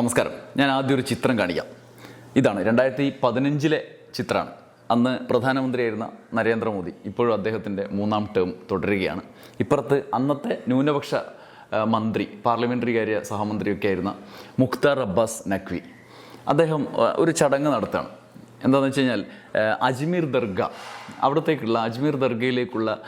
നമസ്കാരം. ഞാൻ ആദ്യം ഒരു ചിത്രം കാണിക്കാം. ഇതാണ് രണ്ടായിരത്തി പതിനഞ്ചിലെ ചിത്രമാണ് അന്ന് പ്രധാനമന്ത്രിയായിരുന്ന നരേന്ദ്രമോദി ഇപ്പോഴും അദ്ദേഹത്തിന്റെ മൂന്നാം ടേം തുടരുകയാണ്. ഇപ്പുറത്ത് അന്നത്തെ ന്യൂനപക്ഷ മന്ത്രി പാർലമെന്ററി കാര്യ സഹമന്ത്രിയൊക്കെ ആയിരുന്ന മുഖ്താർ അബ്ബാസ് നഖ്വി. അദ്ദേഹം ഒരു ചടങ്ങ് നടത്തുകയാണ്. എന്താണെന്ന് വെച്ച് കഴിഞ്ഞാൽ അജ്മീർ ദർഗ അവിടത്തേക്കുള്ള അജ്മീർ ദർഗയിലേക്കുള്ള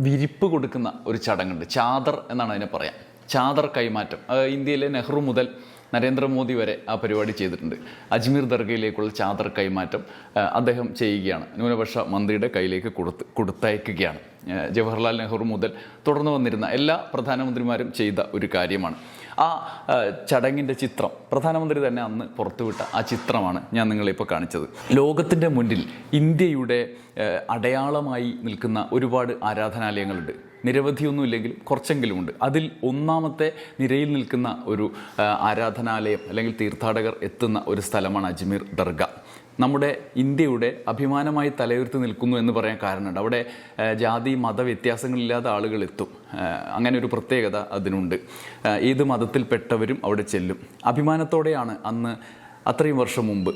വിരിപ്പ് കൊടുക്കുന്ന ഒരു ചടങ്ങുണ്ട്. ചാദർ എന്നാണ് അതിനെ പറയാം. ചാദർ കൈമാറ്റം. ഇന്ത്യയിലെ നെഹ്റു മുതൽ നരേന്ദ്രമോദി വരെ ആ പരിപാടി ചെയ്തിട്ടുണ്ട്. അജ്മീർ ദർഗയിലേക്കുള്ള ചാദർ കൈമാറ്റം അദ്ദേഹം ചെയ്യുകയാണ്. ന്യൂനപക്ഷ മന്ത്രിയുടെ കയ്യിലേക്ക് കൊടുത്ത് കൊടുത്തയക്കുകയാണ്. ജവഹർലാൽ നെഹ്റു മുതൽ തുടർന്ന് വന്നിരുന്ന എല്ലാ പ്രധാനമന്ത്രിമാരും ചെയ്ത ഒരു കാര്യമാണ്. ആ ചടങ്ങിന്റെ ചിത്രം പ്രധാനമന്ത്രി തന്നെ അന്ന് പുറത്തുവിട്ട ആ ചിത്രമാണ് ഞാൻ നിങ്ങളിപ്പോൾ കാണിച്ചത്. ലോകത്തിന്റെ മുന്നിൽ ഇന്ത്യയുടെ അടയാളമായി നിൽക്കുന്ന ഒരുപാട് ആരാധനാലയങ്ങളുണ്ട്. നിരവധിയൊന്നുമില്ലെങ്കിലും കുറച്ചെങ്കിലും ഉണ്ട് അതിൽ ഒന്നാമത്തെ നിരയിൽ നിൽക്കുന്ന ഒരു ആരാധനാലയം അല്ലെങ്കിൽ തീർത്ഥാടകർ എത്തുന്ന ഒരു സ്ഥലമാണ് അജ്മീർ ദർഗ. നമ്മുടെ ഇന്ത്യയുടെ അഭിമാനമായി തലയുർത്തി നിൽക്കുന്നു എന്ന് പറയാൻ കാരണമുണ്ട്. അവിടെ ജാതി മത വ്യത്യാസങ്ങളില്ലാതെ ആളുകൾ എത്തും. അങ്ങനെ ഒരു പ്രത്യേകത അതിനുണ്ട്. ഏത് മതത്തിൽപ്പെട്ടവരും അവിടെ ചെല്ലും. അഭിമാനത്തോടെയാണ് അന്ന് അത്രയും വർഷം മുമ്പ്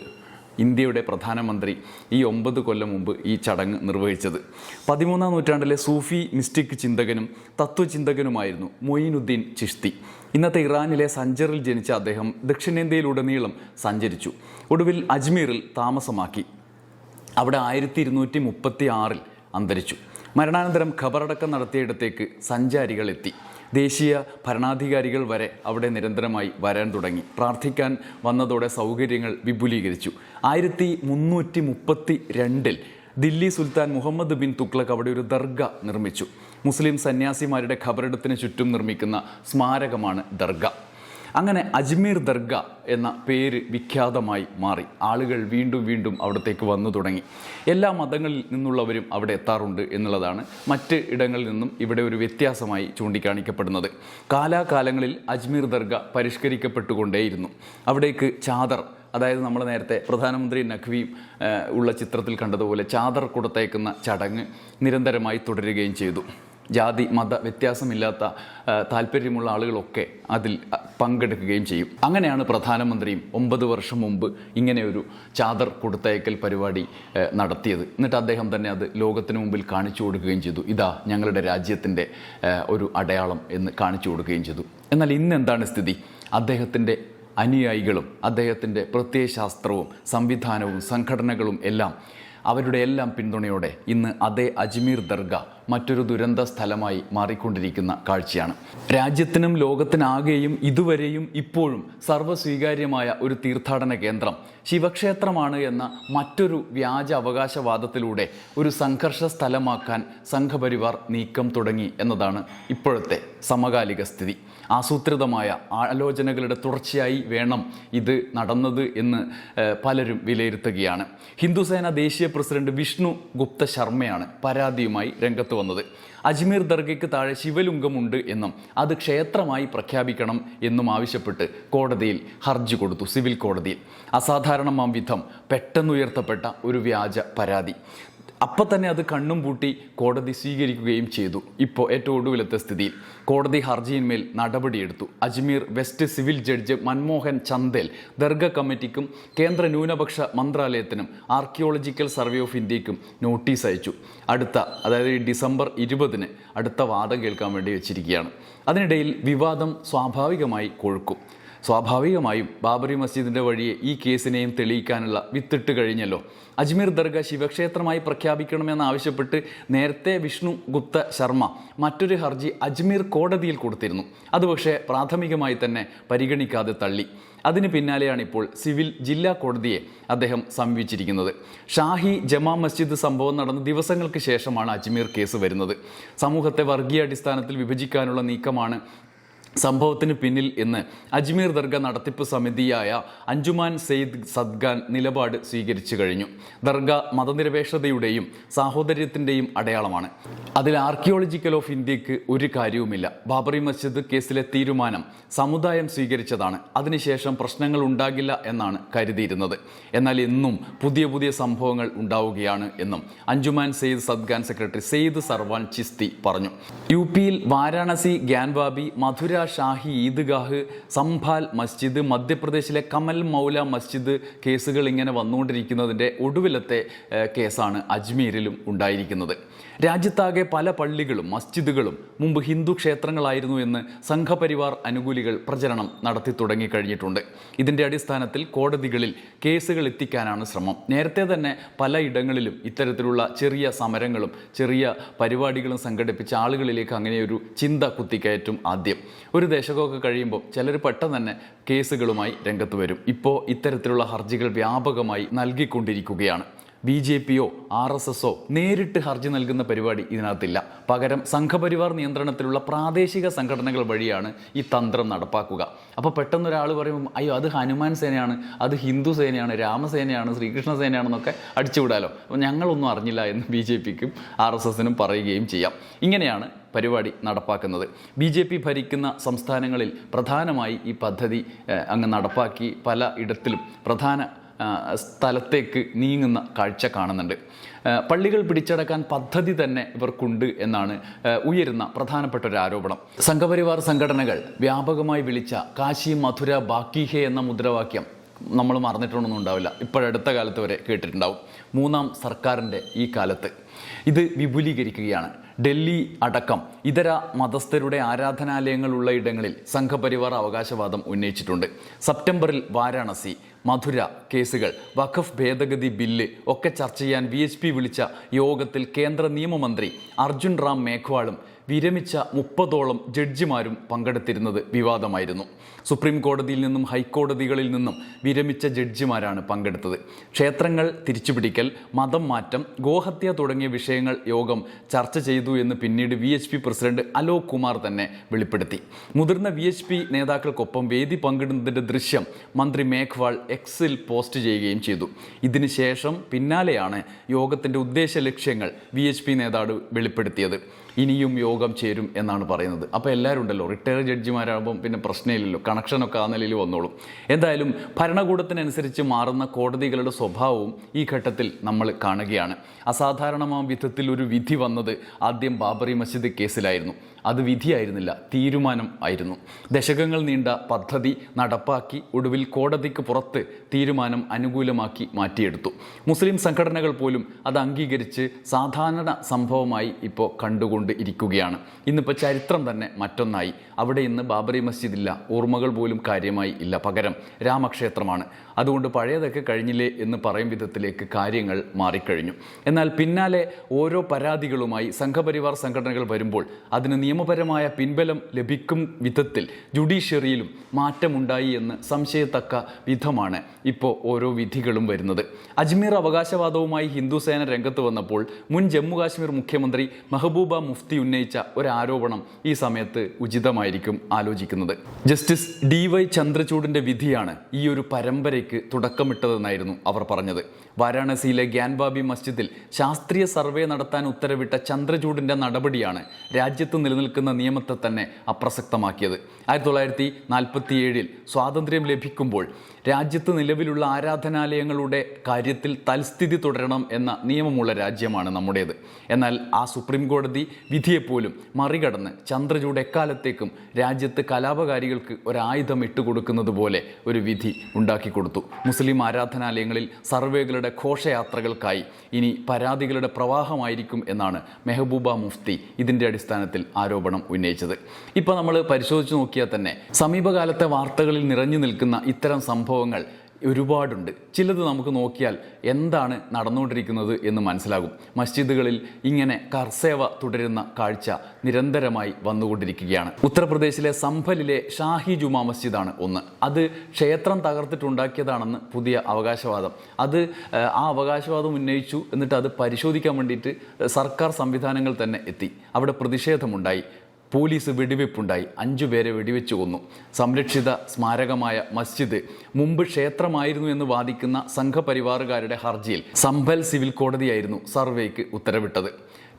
ഇന്ത്യയുടെ പ്രധാനമന്ത്രി ഈ ഒമ്പത് കൊല്ലം മുമ്പ് ഈ ചടങ്ങ് നിർവഹിച്ചത്. പതിമൂന്നാം നൂറ്റാണ്ടിലെ സൂഫി മിസ്റ്റിക് ചിന്തകനും തത്വചിന്തകനുമായിരുന്നു മൊയ്നുദ്ദീൻ ചിഷ്തി. ഇന്നത്തെ ഇറാനിലെ സഞ്ചറിൽ ജനിച്ച അദ്ദേഹം ദക്ഷിണേന്ത്യയിലുടനീളം സഞ്ചരിച്ചു. ഒടുവിൽ അജ്മീറിൽ താമസമാക്കി. അവിടെ ആയിരത്തി ഇരുന്നൂറ്റി മുപ്പത്തി ആറിൽ അന്തരിച്ചു. മരണാനന്തരം ഖബറടക്കം നടത്തിയിടത്തേക്ക് സഞ്ചാരികൾ എത്തി. ദേശീയ ഭരണാധികാരികൾ വരെ അവിടെ നിരന്തരമായി വരാൻ തുടങ്ങി. പ്രാർത്ഥിക്കാൻ വന്നതോടെ സൗകര്യങ്ങൾ വിപുലീകരിച്ചു. ആയിരത്തി മുന്നൂറ്റി മുപ്പത്തി രണ്ടിൽ ദില്ലി സുൽത്താൻ മുഹമ്മദ് ബിൻ തുഗ്ലക് അവിടെ ഒരു ദർഗ നിർമ്മിച്ചു. മുസ്ലിം സന്യാസിമാരുടെ ഖബറിടത്തിന് ചുറ്റും നിർമ്മിക്കുന്ന സ്മാരകമാണ് ദർഗ. അങ്ങനെ അജ്മീർ ദർഗ എന്ന പേര് വിഖ്യാതമായി മാറി. ആളുകൾ വീണ്ടും വീണ്ടും അവിടത്തേക്ക് വന്നു തുടങ്ങി. എല്ലാ മതങ്ങളിൽ നിന്നുള്ളവരും അവിടെ എത്താറുണ്ട് എന്നുള്ളതാണ് മറ്റ് ഇടങ്ങളിൽ നിന്നും ഇവിടെ ഒരു വ്യത്യാസമായി ചൂണ്ടിക്കാണിക്കപ്പെടുന്നത്. കാലാകാലങ്ങളിൽ അജ്മീർ ദർഗ പരിഷ്കരിക്കപ്പെട്ടുകൊണ്ടേയിരുന്നു. അവിടേക്ക് ചാദർ അതായത് നമ്മൾ നേരത്തെ പ്രധാനമന്ത്രി നഖ്വിയും ഉള്ള ചിത്രത്തിൽ കണ്ടതുപോലെ ചാദർ കൊടുത്തേക്കുന്ന ചടങ്ങ് നിരന്തരമായി തുടരുകയും ചെയ്തു. ജാതി മത വ്യത്യാസമില്ലാത്ത താല്പര്യമുള്ള ആളുകളൊക്കെ അതിൽ പങ്കെടുക്കുകയും ചെയ്യും. അങ്ങനെയാണ് പ്രധാനമന്ത്രിയും ഒമ്പത് വർഷം മുമ്പ് ഇങ്ങനെ ഒരു ചാദർ കൊടുത്തയക്കൽ പരിപാടി നടത്തിയത്. എന്നിട്ട് അദ്ദേഹം തന്നെ അത് ലോകത്തിന് മുമ്പിൽ കാണിച്ചു കൊടുക്കുകയും ചെയ്തു. ഇതാ ഞങ്ങളുടെ രാജ്യത്തിന്റെ ഒരു അടയാളം എന്ന് കാണിച്ചു കൊടുക്കുകയും ചെയ്തു. എന്നാൽ ഇന്ന് എന്താണ് സ്ഥിതി? അദ്ദേഹത്തിന്റെ അനുയായികളും അദ്ദേഹത്തിന്റെ പ്രത്യയശാസ്ത്രവും സംവിധാനവും സംഘടനകളും എല്ലാം അവരുടെ എല്ലാം പിന്തുണയോടെ ഇന്ന് അതേ അജ്മീർ ദർഗ മറ്റൊരു ദുരന്ത സ്ഥലമായി മാറിക്കൊണ്ടിരിക്കുന്ന കാഴ്ചയാണ്. രാജ്യത്തിനും ലോകത്തിനാകെയും ഇതുവരെയും ഇപ്പോഴും സർവസ്വീകാര്യമായ ഒരു തീർത്ഥാടന കേന്ദ്രം ശിവക്ഷേത്രമാണ് എന്ന മറ്റൊരു വ്യാജ അവകാശവാദത്തിലൂടെ ഒരു സംഘർഷ സ്ഥലമാക്കാൻ സംഘപരിവാർ നീക്കം തുടങ്ങി എന്നതാണ് ഇപ്പോഴത്തെ സമകാലിക സ്ഥിതി. ആസൂത്രിതമായ ആലോചനകളുടെ തുടർച്ചയായി വേണം ഇത് നടന്നത് എന്ന് പലരും വിലയിരുത്തുകയാണ്. ഹിന്ദുസേന ദേശീയ പ്രസിഡന്റ് വിഷ്ണു ഗുപ്ത ശർമ്മയാണ് പരാതിയുമായി രംഗത്ത് വന്നത്. അജ്മീർ ദർഗയ്ക്ക് താഴെ ശിവലിംഗമുണ്ട് എന്നും അത് ക്ഷേത്രമായി പ്രഖ്യാപിക്കണം എന്നും ആവശ്യപ്പെട്ട് കോടതിയിൽ ഹർജി കൊടുത്തു സിവിൽ കോടതിയിൽ. അസാധാരണമാം വിധം പെട്ടെന്നുയർത്തപ്പെട്ട ഒരു വ്യാജ പരാതി. അപ്പം തന്നെ അത് കണ്ണും പൂട്ടി കോടതി സ്വീകരിക്കുകയും ചെയ്തു. ഇപ്പോൾ ഏറ്റവും ഒടുവിലത്തെ സ്ഥിതിയിൽ കോടതി ഹർജിയിന്മേൽ നടപടിയെടുത്തു. Ajmer west civil judge Manmohan Chandel Dargah കമ്മിറ്റിക്കും കേന്ദ്ര ന്യൂനപക്ഷ മന്ത്രാലയത്തിനും ആർക്കിയോളജിക്കൽ സർവേ ഓഫ് ഇന്ത്യക്കും നോട്ടീസ് അയച്ചു. അടുത്ത അതായത് ഡിസംബർ ഇരുപതിന് അടുത്ത വാദം കേൾക്കാൻ വേണ്ടി വെച്ചിരിക്കുകയാണ്. അതിനിടയിൽ വിവാദം സ്വാഭാവികമായി കൊഴുക്കും. സ്വാഭാവികമായും ബാബറി മസ്ജിദിന്റെ വഴിയെ ഈ കേസിനെയും തെളിയിക്കാനുള്ള വിത്തിട്ട് കഴിഞ്ഞല്ലോ. അജ്മീർ ദർഗ ശിവക്ഷേത്രമായി പ്രഖ്യാപിക്കണമെന്നാവശ്യപ്പെട്ട് നേരത്തെ വിഷ്ണു ഗുപ്ത ശർമ്മ മറ്റൊരു ഹർജി അജ്മീർ കോടതിയിൽ കൊടുത്തിരുന്നു. അത് പക്ഷേ പ്രാഥമികമായി തന്നെ പരിഗണിക്കാതെ തള്ളി. അതിന് പിന്നാലെയാണ് ഇപ്പോൾ സിവിൽ ജില്ലാ കോടതിയെ അദ്ദേഹം സമീപിച്ചിരിക്കുന്നത്. ഷാഹി ജമാ മസ്ജിദ് സംഭവം നടന്ന ദിവസങ്ങൾക്ക് ശേഷമാണ് അജ്മീർ കേസ് വരുന്നത്. സമൂഹത്തെ വർഗീയ അടിസ്ഥാനത്തിൽ വിഭജിക്കാനുള്ള നീക്കമാണ് സംഭവത്തിന് പിന്നിൽ എന്ന് അജ്മീർ ദർഗ നടത്തിപ്പ് സമിതിയായ അഞ്ജുമാൻ സെയ്ദ് സദ്ഗാൻ നിലപാട് സ്വീകരിച്ചു കഴിഞ്ഞു. ദർഗ മതനിരപേക്ഷതയുടെയും സാഹോദര്യത്തിന്റെയും അടയാളമാണ്. അതിൽ ആർക്കിയോളജിക്കൽ ഓഫ് ഇന്ത്യയ്ക്ക് ഒരു കാര്യവുമില്ല. ബാബറി മസ്ജിദ് കേസിലെ തീരുമാനം സമുദായം സ്വീകരിച്ചതാണ്. അതിനുശേഷം പ്രശ്നങ്ങൾ ഉണ്ടാകില്ല എന്നാണ് കരുതിയിരുന്നത്. എന്നാൽ ഇന്നും പുതിയ പുതിയ സംഭവങ്ങൾ ഉണ്ടാവുകയാണ് എന്നും അഞ്ജുമാൻ സെയ്ദ് സദ്ഗാൻ സെക്രട്ടറി സെയ്ദ് സർവാൻ ചിസ്തി പറഞ്ഞു. യു പിയിൽ വാരാണസി ഗ്യാൻവാബി മധുര ഷാഹി ഈദ്ഗാഹ് സംഭാൽ മസ്ജിദ് മധ്യപ്രദേശിലെ കമൽ മൗല മസ്ജിദ് കേസുകൾ ഇങ്ങനെ വന്നുകൊണ്ടിരിക്കുന്നതിന്റെ ഒടുവിലത്തെ കേസാണ് അജ്മീരിലും ഉണ്ടായിരിക്കുന്നത്. രാജ്യത്താകെ പല പള്ളികളും മസ്ജിദുകളും മുമ്പ് ഹിന്ദു ക്ഷേത്രങ്ങളായിരുന്നു എന്ന് സംഘപരിവാർ അനുകൂലികൾ പ്രചരണം നടത്തി തുടങ്ങിക്കഴിഞ്ഞിട്ടുണ്ട് ഇതിന്റെ അടിസ്ഥാനത്തിൽ കോടതികളിൽ കേസുകൾ എത്തിക്കാനാണ് ശ്രമം. നേരത്തെ തന്നെ പലയിടങ്ങളിലും ഇത്തരത്തിലുള്ള ചെറിയ സമരങ്ങളും ചെറിയ പരിപാടികളും സംഘടിപ്പിച്ച ആളുകളിലേക്ക് അങ്ങനെയൊരു ചിന്ത കുത്തിക്കയറ്റും ആദ്യം. ഒരു ദശകമൊക്കെ കഴിയുമ്പോൾ ചിലർ പെട്ടെന്ന് തന്നെ കേസുകളുമായി രംഗത്ത് വരും. ഇപ്പോൾ ഇത്തരത്തിലുള്ള ഹർജികൾ വ്യാപകമായി നൽകിക്കൊണ്ടിരിക്കുകയാണ്. ബി ജെ പിയോ ആർ എസ് എസോ നേരിട്ട് ഹർജി നൽകുന്ന പരിപാടി ഇതിനകത്തില്ല. പകരം സംഘപരിവാർ നിയന്ത്രണത്തിലുള്ള പ്രാദേശിക സംഘടനകൾ വഴിയാണ് ഈ തന്ത്രം നടപ്പാക്കുക. അപ്പോൾ പെട്ടെന്ന് ഒരാൾ പറയുമ്പോൾ അയ്യോ അത് ഹനുമാൻ സേനയാണ് അത് ഹിന്ദു സേനയാണ് രാമസേനയാണ് ശ്രീകൃഷ്ണ സേനയാണെന്നൊക്കെ അടിച്ചുവിടാലോ? അപ്പോൾ ഞങ്ങളൊന്നും അറിഞ്ഞില്ല എന്ന് ബി ജെ പിക്കും ആർ എസ് എസിനും പറയുകയും ചെയ്യാം. ഇങ്ങനെയാണ് പരിപാടി നടപ്പാക്കുന്നത്. ബി ജെ പി ഭരിക്കുന്ന സംസ്ഥാനങ്ങളിൽ പ്രധാനമായി ഈ പദ്ധതി അങ്ങ് നടപ്പാക്കി പല ഇടത്തിലും പ്രധാന സ്ഥലത്തേക്ക് നീങ്ങുന്ന കാഴ്ച കാണുന്നുണ്ട്. പള്ളികൾ പിടിച്ചടക്കാൻ പദ്ധതി തന്നെ ഇവർക്കുണ്ട് എന്നാണ് ഉയരുന്ന പ്രധാനപ്പെട്ട ഒരു ആരോപണം സംഘപരിവാർ സംഘടനകൾ വ്യാപകമായി വിളിച്ച കാശി മധുര ബാക്കിഹെ എന്ന മുദ്രാവാക്യം നമ്മൾ മറന്നിട്ടൊന്നും ഉണ്ടാവില്ല. ഇപ്പോഴടുത്ത കാലത്ത് വരെ കേട്ടിട്ടുണ്ടാവും. മൂന്നാം സർക്കാരിന്റെ ഈ കാലത്ത്. ഇത് വിപുലീകരിക്കുകയാണ്. ഡൽഹി അടക്കം ഇതര മതസ്ഥരുടെ ആരാധനാലയങ്ങളുള്ള ഇടങ്ങളിൽ സംഘപരിവാർ അവകാശവാദം ഉന്നയിച്ചിട്ടുണ്ട്. സെപ്റ്റംബറിൽ വാരാണസി. മധുര കേസുകൾ വഖഫ് ഭേദഗതി ബില്ല് ഒക്കെ ചർച്ച ചെയ്യാൻ വി വിളിച്ച യോഗത്തിൽ കേന്ദ്ര നിയമമന്ത്രി അർജുൻ റാം മേഘ്വാളും വിരമിച്ച മുപ്പതോളം ജഡ്ജിമാരും പങ്കെടുത്തിരുന്നത് വിവാദമായിരുന്നു. സുപ്രീം കോടതിയിൽ നിന്നും ഹൈക്കോടതികളിൽ നിന്നും വിരമിച്ച ജഡ്ജിമാരാണ് പങ്കെടുത്തത്. ക്ഷേത്രങ്ങൾ തിരിച്ചുപിടിക്കൽ മതം മാറ്റം ഗോഹത്യ തുടങ്ങിയ വിഷയങ്ങൾ യോഗം ചർച്ച ചെയ്തു എന്ന് പിന്നീട് V H P president Alok Kumar തന്നെ വെളിപ്പെടുത്തി. മുതിർന്ന വി എച്ച് പി നേതാക്കൾക്കൊപ്പം വേദി പങ്കിടുന്നതിന്റെ ദൃശ്യം മന്ത്രി മേഘ്വാൾ എക്സിൽ പോസ്റ്റ് ചെയ്യുകയും ചെയ്തു. ഇതിനുശേഷം പിന്നാലെയാണ് യോഗത്തിന്റെ ഉദ്ദേശ ലക്ഷ്യങ്ങൾ വി എച്ച് പി നേതാവ് വെളിപ്പെടുത്തിയത്. ഇനിയും യോഗം ചേരും എന്നാണ് പറയുന്നത്. അപ്പോൾ എല്ലാവരും ഉണ്ടല്ലോ റിട്ടയർഡ് ജഡ്ജിമാരാകുമ്പം പിന്നെ പ്രശ്നമില്ലല്ലോ കണക്ഷനൊക്കെ ആ നിലയിൽ വന്നോളും. എന്തായാലും ഭരണകൂടത്തിനനുസരിച്ച് മാറുന്ന കോടതികളുടെ സ്വഭാവവും ഈ ഘട്ടത്തിൽ നമ്മൾ കാണുകയാണ്. അസാധാരണമാം വിധത്തിൽ ഒരു വിധി വന്നത് ആദ്യം ബാബറി മസ്ജിദ് കേസിലായിരുന്നു. അത് വിധിയായിരുന്നില്ല തീരുമാനം ആയിരുന്നു. ദശകങ്ങൾ നീണ്ട പദ്ധതി നടപ്പാക്കി ഒടുവിൽ കോടതിക്ക് പുറത്ത് തീരുമാനം അനുകൂലമാക്കി മാറ്റിയെടുത്തു. മുസ്ലിം സംഘടനകൾ പോലും അത് അംഗീകരിച്ച് സാധാരണ സംഭവമായി ഇപ്പോൾ കണ്ടുകൊണ്ട് ഇരിക്കുകയാണ്. ഇന്നിപ്പോൾ ചരിത്രം തന്നെ മറ്റൊന്നായി. അവിടെ ഇന്ന് ബാബറി മസ്ജിദ് ഇല്ല ഓർമ്മകൾ പോലും കാര്യമായി ഇല്ല പകരം രാമക്ഷേത്രമാണ്. അതുകൊണ്ട് പഴയതൊക്കെ കഴിഞ്ഞില്ലേ എന്ന് പറയും വിധത്തിലേക്ക് കാര്യങ്ങൾ മാറിക്കഴിഞ്ഞു. എന്നാൽ പിന്നാലെ ഓരോ പരാതികളുമായി സംഘപരിവാർ സംഘടനകൾ വരുമ്പോൾ അതിന് നിയമപരമായ പിൻബലം ലഭിക്കും വിധത്തിൽ ജുഡീഷ്യറിയിലും മാറ്റമുണ്ടായി എന്ന് സംശയത്തക്ക വിധമാണ് ഇപ്പോൾ ഓരോ വിധികളും വരുന്നത്. അജ്മീർ അവകാശവാദവുമായി ഹിന്ദുസേന രംഗത്ത് വന്നപ്പോൾ മുൻ ജമ്മു കാശ്മീർ മുഖ്യമന്ത്രി മെഹബൂബ മുഫ്തി ഉന്നയിച്ച ഒരു ആരോപണം ഈ സമയത്ത് ഉചിതമായിരിക്കും ആലോചിക്കുന്നത്. ജസ്റ്റിസ് ഡി വൈ ചന്ദ്രചൂഡിന്റെ വിധിയാണ് ഈ ഒരു പരമ്പരയ്ക്ക് തുടക്കമിട്ടതെന്നായിരുന്നു അവർ പറഞ്ഞത്. വാരാണസിയിലെ ഗ്യാൻബാബി മസ്ജിദിൽ ശാസ്ത്രീയ സർവേ നടത്താൻ ഉത്തരവിട്ട ചന്ദ്രചൂഡിന്റെ നടപടിയാണ് രാജ്യത്ത് നിലനിൽക്കുന്ന നിയമത്തെ തന്നെ അപ്രസക്തമാക്കിയത്. ആയിരത്തി തൊള്ളായിരത്തി നാൽപ്പത്തി ഏഴിൽ സ്വാതന്ത്ര്യം ലഭിക്കുമ്പോൾ രാജ്യത്ത് നിലവിലുള്ള ആരാധനാലയങ്ങളുടെ കാര്യത്തിൽ തൽസ്ഥിതി തുടരണം എന്ന നിയമമുള്ള രാജ്യമാണ് നമ്മുടേത്. എന്നാൽ ആ സുപ്രീം കോടതി വിധിയെപ്പോലും മറികടന്ന് ചന്ദ്രചൂട് എക്കാലത്തേക്കും രാജ്യത്ത് കലാപകാരികൾക്ക് ഒരായുധം ഇട്ടുകൊടുക്കുന്നത് പോലെ ഒരു വിധി ഉണ്ടാക്കി കൊടുത്തു മുസ്ലിം ആരാധനാലയങ്ങളിൽ സർവേകളുടെ ഘോഷയാത്രകൾക്കായി ഇനി പരാതികളുടെ പ്രവാഹമായിരിക്കും എന്നാണ് മെഹബൂബ മുഫ്തി ഇതിന്റെ അടിസ്ഥാനത്തിൽ ആരോപണം ഉന്നയിച്ചത്. ഇപ്പോൾ നമ്മൾ പരിശോധിച്ച് നോക്കിയാൽ തന്നെ സമീപകാലത്തെ വാർത്തകളിൽ നിറഞ്ഞു നിൽക്കുന്ന ഇത്തരം സംഭവങ്ങൾ ഒരുപാടുണ്ട്. ചിലത് നമുക്ക് നോക്കിയാൽ എന്താണ് നടന്നുകൊണ്ടിരിക്കുന്നത് എന്ന് മനസ്സിലാകും. മസ്ജിദുകളിൽ ഇങ്ങനെ കർസേവ തുടരുന്ന കാഴ്ച നിരന്തരമായി വന്നുകൊണ്ടിരിക്കുകയാണ്. ഉത്തർപ്രദേശിലെ സംഭലിലെ ഷാഹി ജുമാ മസ്ജിദാണ് ഒന്ന്. അത് ക്ഷേത്രം തകർത്തിട്ടുണ്ടാക്കിയതാണെന്ന് പുതിയ അവകാശവാദം. അത് ആ അവകാശവാദം ഉന്നയിച്ചു എന്നിട്ട് അത് പരിശോധിക്കാൻ വേണ്ടിയിട്ട് സർക്കാർ സംവിധാനങ്ങൾ തന്നെ എത്തി. അവിടെ പ്രതിഷേധമുണ്ടായി. പോലീസ് വെടിവെപ്പുണ്ടായി. അഞ്ചു പേരെ വെടിവെച്ചു കൊന്നു. സംരക്ഷിത സ്മാരകമായ മസ്ജിദ് മുമ്പ് ക്ഷേത്രമായിരുന്നു എന്ന് വാദിക്കുന്ന സംഘപരിവാറുകാരുടെ ഹർജിയിൽ സംഭൽ സിവിൽ കോടതിയായിരുന്നു സർവേക്ക് ഉത്തരവിട്ടത്.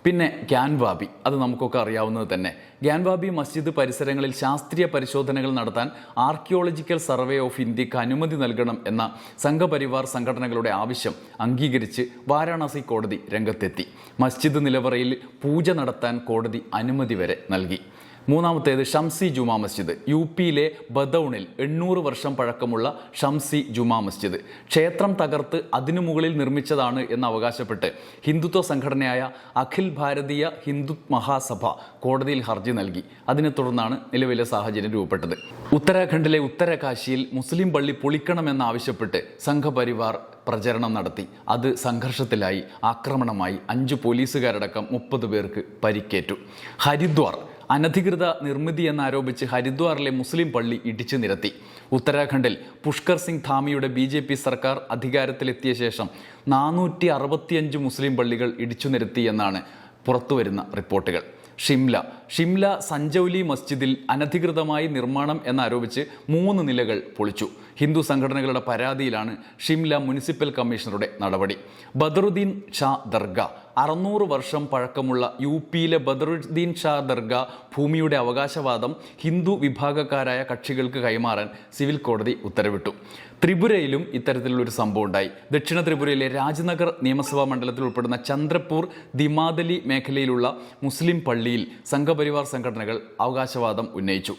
പിന്നെ ഗ്യാൻവാബി അത് നമുക്കൊക്കെ അറിയാവുന്നത് തന്നെ. ഗ്യാൻവാബി മസ്ജിദ് പരിസരങ്ങളിൽ ശാസ്ത്രീയ പരിശോധനകൾ നടത്താൻ ആർക്കിയോളജിക്കൽ സർവേ ഓഫ് ഇന്ത്യയ്ക്ക് അനുമതി നൽകണം എന്ന സംഘപരിവാർ സംഘടനകളുടെ ആവശ്യം അംഗീകരിച്ച് വാരാണസി കോടതി രംഗത്തെത്തി. മസ്ജിദ് നിലവറയിൽ പൂജ നടത്താൻ കോടതി അനുമതി വരെ നൽകി. മൂന്നാമത്തേത് ഷംസി ജുമാ മസ്ജിദ് യു പിയിലെ ബദൌണിൽ എണ്ണൂറ് വർഷം പഴക്കമുള്ള ഷംസി ജുമാ മസ്ജിദ്. ക്ഷേത്രം തകർത്ത് അതിനു മുകളിൽ നിർമ്മിച്ചതാണ് എന്ന് അവകാശപ്പെട്ട് ഹിന്ദുത്വ സംഘടനയായ അഖിൽ ഭാരതീയ ഹിന്ദു മഹാസഭ കോടതിയിൽ ഹർജി നൽകി. അതിനെ തുടർന്നാണ് നിലവിലെ സാഹചര്യം രൂപപ്പെട്ടത്. ഉത്തരാഖണ്ഡിലെ ഉത്തരകാശിയിൽ മുസ്ലിം പള്ളി പൊളിക്കണമെന്നാവശ്യപ്പെട്ട് സംഘപരിവാർ പ്രചരണം നടത്തി. അത് സംഘർഷത്തിലായി ആക്രമണമായി. അഞ്ച് പോലീസുകാരടക്കം മുപ്പത് പേർക്ക് പരിക്കേറ്റു. ഹരിദ്വാർ അനധികൃത നിർമ്മിതി എന്നാരോപിച്ച് ഹരിദ്വാറിലെ മുസ്ലിം പള്ളി ഇടിച്ചു നിരത്തി. ഉത്തരാഖണ്ഡിൽ പുഷ്കർ സിംഗ് ധാമിയുടെ ബി ജെ പി സർക്കാർ അധികാരത്തിലെത്തിയ ശേഷം നാനൂറ്റി അറുപത്തിയഞ്ച് മുസ്ലിം പള്ളികൾ ഇടിച്ചു നിരത്തി എന്നാണ് പുറത്തുവരുന്ന റിപ്പോർട്ടുകൾ. ഷിംല. ഷിംല സഞ്ജൌലി മസ്ജിദിൽ അനധികൃതമായി നിർമ്മാണം എന്നാരോപിച്ച് മൂന്ന് നിലകൾ പൊളിച്ചു. ഹിന്ദു സംഘടനകളുടെ പരാതിയിലാണ് ഷിംല മുനിസിപ്പൽ കമ്മീഷണറുടെ നടപടി. ബദറുദ്ദീൻ ഷാ ദർഗ. അറുന്നൂറ് വർഷം പഴക്കമുള്ള യു പിയിലെ ബദറുദ്ദീൻ ഷാ ദർഗ ഭൂമിയുടെ അവകാശവാദം ഹിന്ദു വിഭാഗക്കാരായ കക്ഷികൾക്ക് കൈമാറാൻ സിവിൽ കോടതി ഉത്തരവിട്ടു. ത്രിപുരയിലും ഇത്തരത്തിലുള്ളൊരു സംഭവം ഉണ്ടായി. ദക്ഷിണ ത്രിപുരയിലെ രാജ്നഗർ നിയമസഭാ മണ്ഡലത്തിൽ ഉൾപ്പെടുന്ന ചന്ദ്രപൂർ ദിമാദലി മേഖലയിലുള്ള മുസ്ലിം പള്ളിയിൽ സംഘപരിവാർ സംഘടനകൾ അവകാശവാദം ഉന്നയിച്ചു.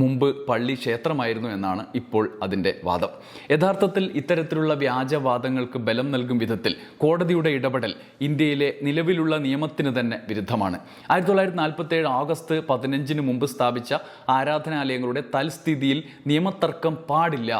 മുമ്പ് പള്ളി ക്ഷേത്രമായിരുന്നു എന്നാണ് ഇപ്പോൾ അതിന്റെ വാദം. യഥാർത്ഥത്തിൽ ഇത്തരത്തിലുള്ള വ്യാജവാദങ്ങൾക്ക് ബലം നൽകും വിധത്തിൽ കോടതിയുടെ ഇടപെടൽ ഇന്ത്യയിലെ നിലവിലുള്ള നിയമത്തിന് തന്നെ വിരുദ്ധമാണ്. ആയിരത്തി തൊള്ളായിരത്തി നാൽപ്പത്തി ഏഴ് ഓഗസ്റ്റ് പതിനഞ്ചിന് മുമ്പ് സ്ഥാപിച്ച ആരാധനാലയങ്ങളുടെ തൽസ്ഥിതിയിൽ നിയമത്തർക്കം പാടില്ല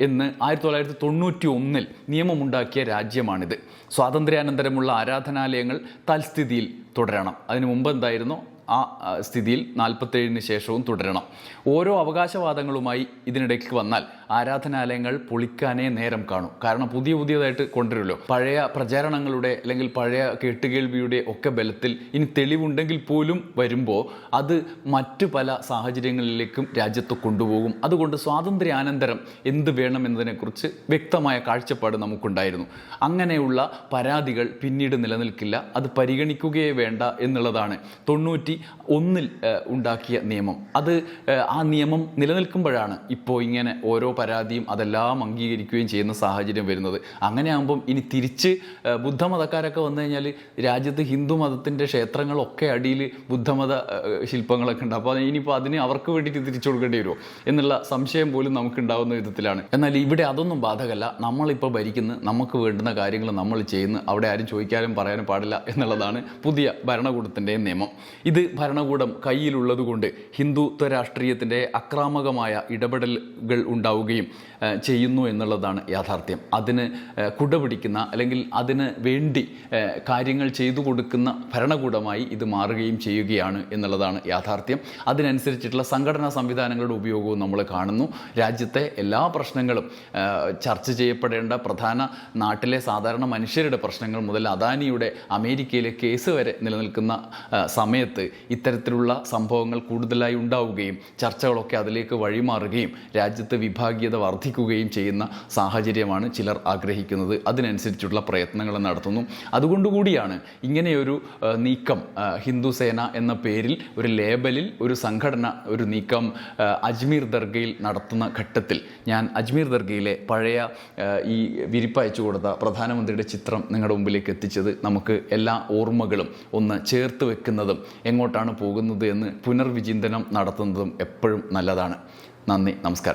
എന്ന് ആയിരത്തി തൊള്ളായിരത്തി തൊണ്ണൂറ്റി ഒന്നിൽ നിയമമുണ്ടാക്കിയ രാജ്യമാണിത്. സ്വാതന്ത്ര്യാനന്തരമുള്ള ആരാധനാലയങ്ങൾ തൽസ്ഥിതിയിൽ തുടരണം. അതിനു മുമ്പ് എന്തായിരുന്നു? ആ സ്ഥിതിയിൽ നാൽപ്പത്തേഴിന് ശേഷവും തുടരണം. ഓരോ അവകാശവാദങ്ങളുമായി ഇതിനിടയ്ക്ക് വന്നാൽ ആരാധനാലയങ്ങൾ പൊളിക്കാനേ നേരം കാണും. കാരണം പുതിയ പുതിയതായിട്ട് കൊണ്ടുവരുമല്ലോ. പഴയ പ്രചാരണങ്ങളുടെ അല്ലെങ്കിൽ പഴയ കേട്ടുകേൾവിയുടെ ഒക്കെ ബലത്തിൽ ഇനി തെളിവുണ്ടെങ്കിൽ പോലും വരുമ്പോൾ അത് മറ്റു പല സാഹചര്യങ്ങളിലേക്കും രാജ്യത്ത് കൊണ്ടുപോകും. അതുകൊണ്ട് സ്വാതന്ത്ര്യാനന്തരം എന്ത് വേണമെന്നതിനെക്കുറിച്ച് വ്യക്തമായ കാഴ്ചപ്പാട് നമുക്കുണ്ടായിരുന്നു. അങ്ങനെയുള്ള പരാതികൾ പിന്നീട് നിലനിൽക്കില്ല. അത് പരിഗണിക്കുകയേ വേണ്ട എന്നുള്ളതാണ് തൊണ്ണൂറ്റി ഒന്നിൽ ഉണ്ടാക്കിയ നിയമം. അത് ആ നിയമം നിലനിൽക്കുമ്പോഴാണ് ഇപ്പോൾ ഇങ്ങനെ ഓരോ പരാതിയും അതെല്ലാം അംഗീകരിക്കുകയും ചെയ്യുന്ന സാഹചര്യം വരുന്നത്. അങ്ങനെ അങ്ങനെയാകുമ്പം ഇനി തിരിച്ച് ബുദ്ധമതക്കാരൊക്കെ വന്നു കഴിഞ്ഞാൽ രാജ്യത്ത് ഹിന്ദു മതത്തിന്റെ ക്ഷേത്രങ്ങളൊക്കെ അടിയിൽ ബുദ്ധമത ശില്പങ്ങളൊക്കെ ഉണ്ട്. അപ്പോൾ ഇനിയിപ്പോൾ അതിന് അവർക്ക് വേണ്ടിയിട്ട് തിരിച്ചു കൊടുക്കേണ്ടി വരുമോ എന്നുള്ള സംശയം പോലും നമുക്ക് ഉണ്ടാവുന്ന വിധത്തിലാണ്. എന്നാൽ ഇവിടെ അതൊന്നും ബാധകമല്ല. നമ്മളിപ്പോൾ ഭരിക്കുന്ന നമുക്ക് വേണ്ടുന്ന കാര്യങ്ങൾ നമ്മൾ ചെയ്യുന്നു. അവിടെ ആരും ചോദിക്കാനും പറയാനും പാടില്ല എന്നുള്ളതാണ് പുതിയ ഭരണകൂടത്തിന്റെ നിയമം. ഇത് ഭരണകൂടം കയ്യിലുള്ളതുകൊണ്ട് ഹിന്ദുത്വ രാഷ്ട്രീയത്തിന്റെ അക്രാമകമായ ഇടപെടലുകൾ ഉണ്ടാവുകയും ആ, ചെയ്യുന്നു എന്നുള്ളതാണ് യാഥാർത്ഥ്യം. അതിന് കുടപിടിക്കുന്ന അല്ലെങ്കിൽ അതിന് വേണ്ടി കാര്യങ്ങൾ ചെയ്തു കൊടുക്കുന്ന ഭരണകൂടമായി ഇത് മാറുകയും ചെയ്യുകയാണ് എന്നുള്ളതാണ് യാഥാർത്ഥ്യം. അതിനനുസരിച്ചിട്ടുള്ള സംഘടനാ സംവിധാനങ്ങളുടെ ഉപയോഗവും നമ്മൾ കാണുന്നു. രാജ്യത്തെ എല്ലാ പ്രശ്നങ്ങളും ചർച്ച ചെയ്യപ്പെടേണ്ട പ്രധാന നാട്ടിലെ സാധാരണ മനുഷ്യരുടെ പ്രശ്നങ്ങൾ മുതൽ അദാനിയുടെ അമേരിക്കയിലെ കേസ് വരെ നിലനിൽക്കുന്ന സമയത്ത് ഇത്തരത്തിലുള്ള സംഭവങ്ങൾ കൂടുതലായി ഉണ്ടാവുകയും ചർച്ചകളൊക്കെ അതിലേക്ക് വഴിമാറുകയും രാജ്യത്ത് വിഭാഗീയത വർദ്ധിക്കുകയും ചെയ്യുന്ന സാഹചര്യമാണ് ചിലർ ആഗ്രഹിക്കുന്നത്. അതിനനുസരിച്ചുള്ള പ്രയത്നങ്ങൾ നടത്തുന്നു. അതുകൊണ്ടുകൂടിയാണ് ഇങ്ങനെയൊരു നീക്കം ഹിന്ദു സേന എന്ന പേരിൽ ഒരു ലേബലിൽ ഒരു സംഘടന ഒരു നീക്കം അജ്മീർ ദർഗയിൽ നടത്തുന്ന ഘട്ടത്തിൽ ഞാൻ അജ്മീർ ദർഗയിലെ പഴയ ഈ വിരിപ്പ് അയച്ചു കൊടുത്ത പ്രധാനമന്ത്രിയുടെ ചിത്രം നിങ്ങളുടെ മുമ്പിലേക്ക് എത്തിച്ചത് നമുക്ക് എല്ലാ ഓർമ്മകളും ഒന്ന് ചേർത്ത് വെക്കുന്നതും എങ്ങോട്ടാണ് പോകുന്നത് എന്ന് പുനർവിചിന്തനം നടത്തുന്നതും എപ്പോഴും നല്ലതാണ്. നന്ദി നമസ്കാരം.